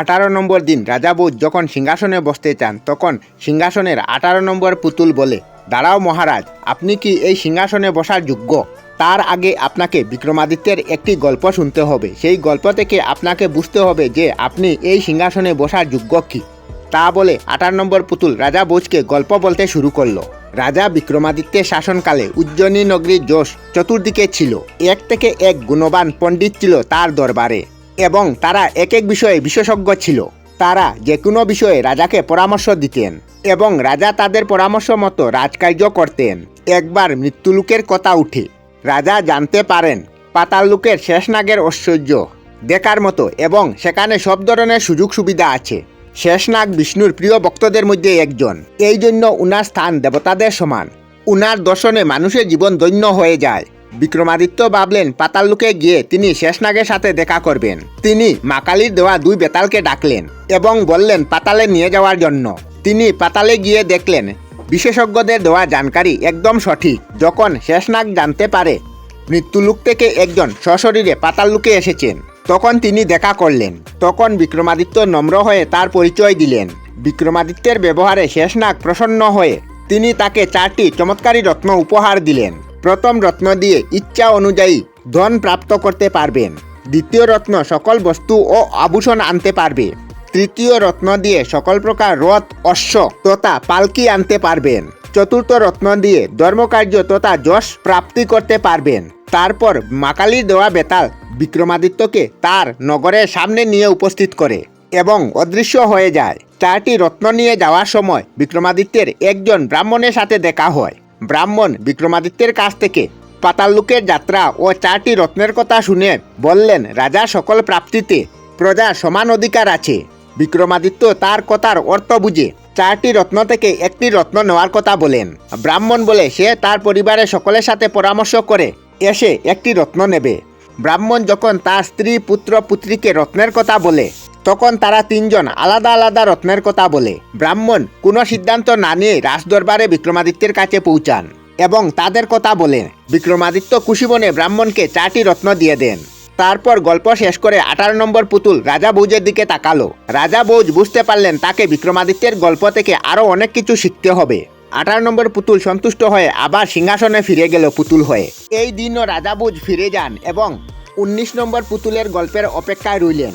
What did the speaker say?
আঠারো নম্বর দিন রাজা বৌদ্ধ যখন সিংহাসনে বসতে চান, তখন সিংহাসনের আঠারো নম্বর পুতুল বলে, দাঁড়াও মহারাজ, আপনি কি এই সিংহাসনে বসার যোগ্য? তার আগে আপনাকে বিক্রমাদিত্যের একটি গল্প শুনতে হবে। সেই গল্প থেকে আপনাকে বুঝতে হবে যে আপনি এই সিংহাসনে বসার যোগ্য কি। তা বলে আঠারো নম্বর পুতুল রাজা বোঝকে গল্প বলতে শুরু করল। রাজা বিক্রমাদিত্যের শাসনকালে উজ্জয়িনী নগরীর যশ চতুর্দিকে ছিল। এক থেকে এক গুণবান পণ্ডিত ছিল তার দরবারে। এবং তারা এক এক বিষয়ে বিশেষজ্ঞ ছিল। তারা যে কোনো বিষয়ে রাজাকে পরামর্শ দিতেন এবং রাজা তাদের পরামর্শ মতো রাজকার্য করতেন। একবার মৃত্যুলোকের কথা উঠে, রাজা জানতে পারেন, পাতাললোকের শেষনাগের ঐশ্বর্য দেখার মতো এবং সেখানে সব ধরনের সুযোগ সুবিধা আছে শেষনাগ বিষ্ণুর প্রিয় ভক্তদের মধ্যে একজন। এই জন্য উনার স্থান দেবতাদের সমান। উনার দর্শনে মানুষের জীবন দৈন্য হয়ে যায়। বিক্রমাদিত্য ভাবলেন পাতাললোকে গিয়ে তিনি শেষনাগের সাথে দেখা করবেন। তিনি মাকালির দেওয়া দুই বেতালকে ডাকলেন এবং বললেন, পাতালে নিয়ে যাওয়ার জন্য। তিনি পাতালে গিয়ে দেখলেন, বিশেষজ্ঞদের দেওয়া জানকারি একদম সঠিক। যখন শেষনাগ জানতে পারে মৃত্যুলুক থেকে একজন সশরীরে পাতাললোকে এসেছেন, তখন তিনি দেখা করলেন। তখন বিক্রমাদিত্য নম্র হয়ে তার পরিচয় দিলেন। বিক্রমাদিত্যের ব্যবহারে শেষনাগ প্রসন্ন হয়ে তিনি তাকে চারটি চমৎকারী রত্ন উপহার দিলেন। প্রথম রত্ন দিয়ে ইচ্ছা অনুযায়ী ধন প্রাপ্ত করতে পারবেন। দ্বিতীয় রত্ন সকল বস্তু ও আভূষণ আনতে পারবে। তৃতীয় রত্ন দিয়ে সকল প্রকার রথ, অশ্ব তথা পালকি আনতে পারবেন। চতুর্থ রত্ন দিয়ে ধর্মকার্য তথা যশ প্রাপ্তি করতে পারবেন। তারপর মাকালির দেওয়া বেতাল বিক্রমাদিত্যকে তার নগরের সামনে নিয়ে উপস্থিত করে এবং অদৃশ্য হয়ে যায়। চারটি রত্ন নিয়ে যাওয়ার সময় বিক্রমাদিত্যের একজন ব্রাহ্মণের সাথে দেখা হয়। ব্রাহ্মণ বিক্রমাদিত্যের কাছ থেকে পাতাললোকের যাত্রা ও চারটি রত্নের কথা শুনে বললেন, রাজা, সকল প্রাপ্তিতে প্রজার সমান অধিকার আছে। বিক্রমাদিত্য তার কথার অর্থ বুঝে চারটি রত্ন থেকে একটি রত্ন নেওয়ার কথা বলেন। ব্রাহ্মণ বলে, সে তার পরিবারের সকলের সাথে পরামর্শ করে এসে একটি রত্ন নেবে। ব্রাহ্মণ যখন তার স্ত্রী, পুত্র, পুত্রীকে রত্নের কথা বলে তখন তারা তিনজন আলাদা আলাদা রত্নের কথা বলে। ব্রাহ্মণ কোনো সিদ্ধান্ত না নিয়ে রাজদরবারে বিক্রমাদিত্যের কাছে পৌঁছান এবং তাদের কথা বলেন বিক্রমাদিত্য খুশিবনে ব্রাহ্মণকে চারটি রত্ন দিয়ে দেন। তারপর গল্প শেষ করে আঠারো নম্বর পুতুল রাজা বৌজের দিকে তাকালো। রাজা বৌজ বুঝতে পারলেন তাকে বিক্রমাদিত্যের গল্প থেকে আরও অনেক কিছু শিখতে হবে। আঠারো নম্বর পুতুল সন্তুষ্ট হয়ে আবার সিংহাসনে ফিরে গেল পুতুল হয়ে। এই দিনও রাজা বুঝ ফিরে যান এবং উনিশ নম্বর পুতুলের গল্পের অপেক্ষায় রইলেন।